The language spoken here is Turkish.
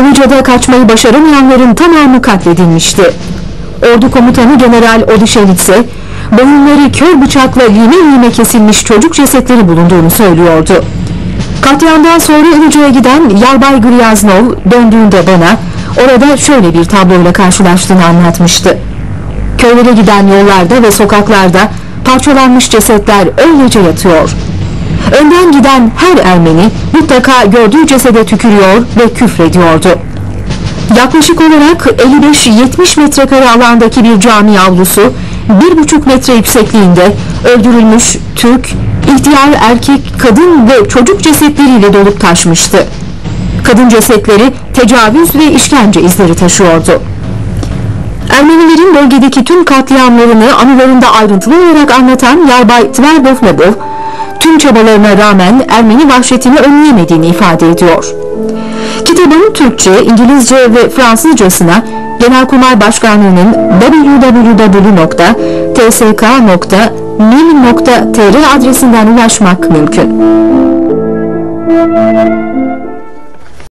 Ilıca'da kaçmayı başaramayanların tamamı katledilmişti. Ordu komutanı General Odysseynitse boyunları kör bıçakla lime lime kesilmiş çocuk cesetleri bulunduğunu söylüyordu. Katliamdan sonra Ilıca'ya giden Yarbay Gryaznov döndüğünde bana orada şöyle bir tabloyla karşılaştığını anlatmıştı. Köylere giden yollarda ve sokaklarda parçalanmış cesetler öylece yatıyor. Giden her Ermeni mutlaka gördüğü cesede tükürüyor ve küfrediyordu. Yaklaşık olarak 55-70 metrekare alandaki bir cami avlusu, 1,5 metre yüksekliğinde öldürülmüş Türk, ihtiyar erkek, kadın ve çocuk cesetleriyle dolup taşmıştı. Kadın cesetleri tecavüz ve işkence izleri taşıyordu. Ermenilerin bölgedeki tüm katliamlarını anılarında ayrıntılı olarak anlatan Yarbay Tverdov Lebov, tüm çabalarına rağmen Ermeni vahşetini önleyemediğini ifade ediyor. Kitabın Türkçe, İngilizce ve Fransızcasına Genelkurmay Başkanlığı'nın www.tsk.mil.tr adresinden ulaşmak mümkün.